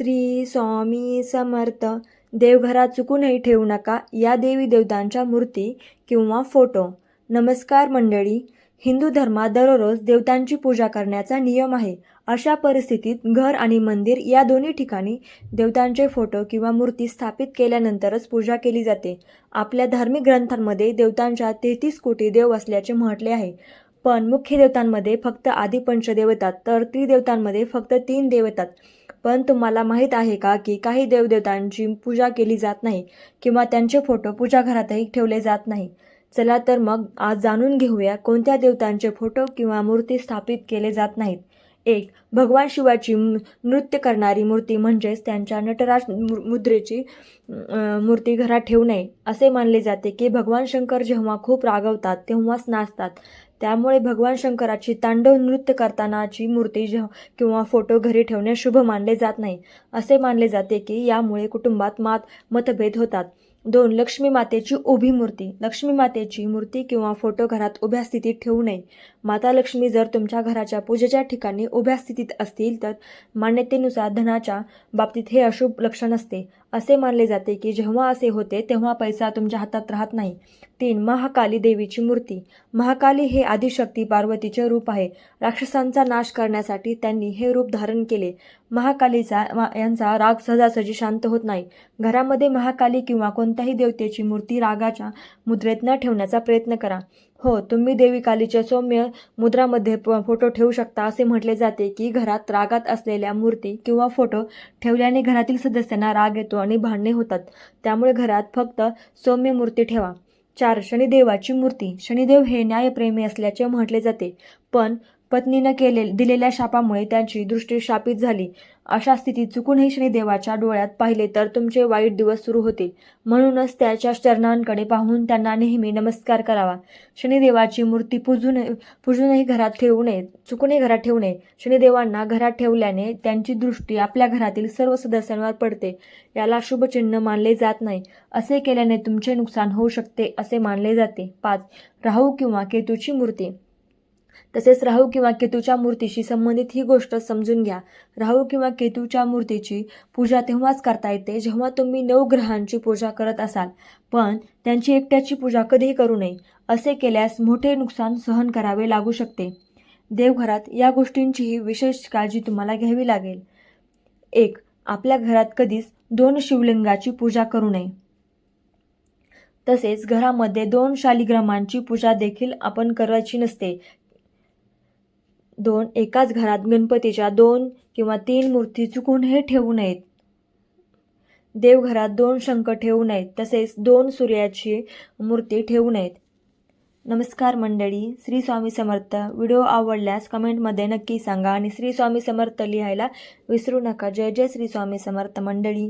श्री स्वामी समर्थ. देवघरात चुकूनही ठेवू नका या देवी देवतांच्या मूर्ती किंवा फोटो. नमस्कार मंडळी. हिंदू धर्मात दररोज देवतांची पूजा करण्याचा नियम आहे. अशा परिस्थितीत घर आणि मंदिर या दोन्ही ठिकाणी देवतांचे फोटो किंवा मूर्ती स्थापित केल्यानंतरच पूजा केली जाते. आपल्या धार्मिक ग्रंथांमध्ये देवतांच्या तेहतीस कोटी देव असल्याचे म्हटले आहे. पण मुख्य देवतांमध्ये फक्त आदिपंचदेवतात तर त्रिदेवतांमध्ये फक्त तीन देवतात पण तुम्हाला माहीत आहे का की काही देवदेवतांची पूजा केली जात नाही किंवा त्यांचे फोटो पूजाघरातही ठेवले जात नाही? चला तर मग आज जाणून घेऊया कोणत्या देवतांचे फोटो किंवा मूर्ती स्थापित केले जात नाहीत. एक भगवान शिवाची नृत्य करणारी मूर्ती म्हणजेच त्यांच्या नटराज मु- मुद्रेची मूर्ती घरात ठेवू नये. असे मानले जाते की भगवान शंकर जेव्हा खूप रागवतात तेव्हाच नाचतात. त्यामुळे भगवान शंकराची तांडव नृत्य करतानाची मूर्ती ज किंवा फोटो घरी ठेवणे शुभ मानले जात नाही. असे मानले जाते की यामुळे कुटुंबात मात मतभेद होतात. दोन लक्ष्मी मातेची उभी मूर्ती. लक्ष्मी मातेची मूर्ती किंवा फोटो घरात उभ्या स्थितीत ठेवू नये. माता लक्ष्मी जर तुमच्या घराच्या पूजेच्या ठिकाणी उभ्या स्थितीत असतील तर मान्यतेनुसार धनाच्या बाबतीत हे अशुभ लक्षण असते. असे मानले जाते की जेव्हा असे होते तेव्हा पैसा तुमच्या हातात राहत नाही. तीन महाकाली देवीची मूर्ती. महाकाली हे आदिशक्ती पार्वतीचे रूप आहे. राक्षसांचा नाश करण्यासाठी त्यांनी हे रूप धारण केले. महाकालीचा यांचा राग सहजासहजी शांत होत नाही. घरामध्ये महाकाली किंवा कोणत्याही देवतेची मूर्ती रागाच्या मुद्रेत न ठेवण्याचा प्रयत्न करा. हो तुम्ही देवी कालीच्या सौम्य मुद्रामध्ये प- फोटो ठेवू शकता असे म्हटले जाते की घरात रागात असलेल्या मूर्ती किंवा फोटो ठेवल्याने घरातील सदस्यांना राग येतो आणि भांडणे होतात. त्यामुळे घरात फक्त सौम्य मूर्ती ठेवा. चार शनिदेवाची मूर्ती. शनिदेव हे न्यायप्रेमी असल्याचे म्हटले जाते. पण पत्नीनं केले दिलेल्या शापामुळे त्यांची दृष्टी शापित झाली. अशा स्थितीत चुकूनही शनिदेवाच्या डोळ्यात पाहिले तर तुमचे वाईट दिवस सुरू होतील. म्हणूनच त्याच्या चरणांकडे पाहून त्यांना नेहमी नमस्कार करावा. शनिदेवाची मूर्ती पूजून पूजूनही घरात ठेवू नये चुकूनही घरात ठेवू नये. शनिदेवांना घरात ठेवल्याने त्यांची दृष्टी आपल्या घरातील सर्व सदस्यांवर पडते. याला शुभचिन्ह मानले जात नाही. असे केल्याने तुमचे नुकसान होऊ शकते असे मानले जाते. पाच. राहू किंवा केतूची मूर्ती. तसेच राहू किंवा केतूच्या मूर्तीशी संबंधित ही गोष्ट समजून घ्या. राहू किंवा केतूच्या मूर्तीची पूजा तेव्हाच करता येते जेव्हा तुम्ही नऊ ग्रहांची पूजा करत असाल. पण त्यांची एकट्याची पूजा कधीही करू नये असे केल्यास मोठे नुकसान सहन करावे लागू शकते. देवघरात या गोष्टींचीही विशेष काळजी तुम्हाला घ्यावी लागेल. एक आपल्या घरात कधीच दोन शिवलिंगाची पूजा करू नये. तसेच घरामध्ये दोन शालिग्रामांची पूजा देखील आपण करायची नसते दोन एकाच घरात गणपतीच्या दोन किंवा तीन मूर्ती चुकून हे ठेवू नयेत. देवघरात दोन शंख ठेवू नयेत तसेच दोन सूर्याची मूर्ती ठेवू नयेत. नमस्कार मंडळी श्री स्वामी समर्थ. व्हिडिओ आवडल्यास कमेंटमध्ये नक्की सांगा आणि श्री स्वामी समर्थ लिहायला विसरू नका. जय जय श्री स्वामी समर्थ मंडळी.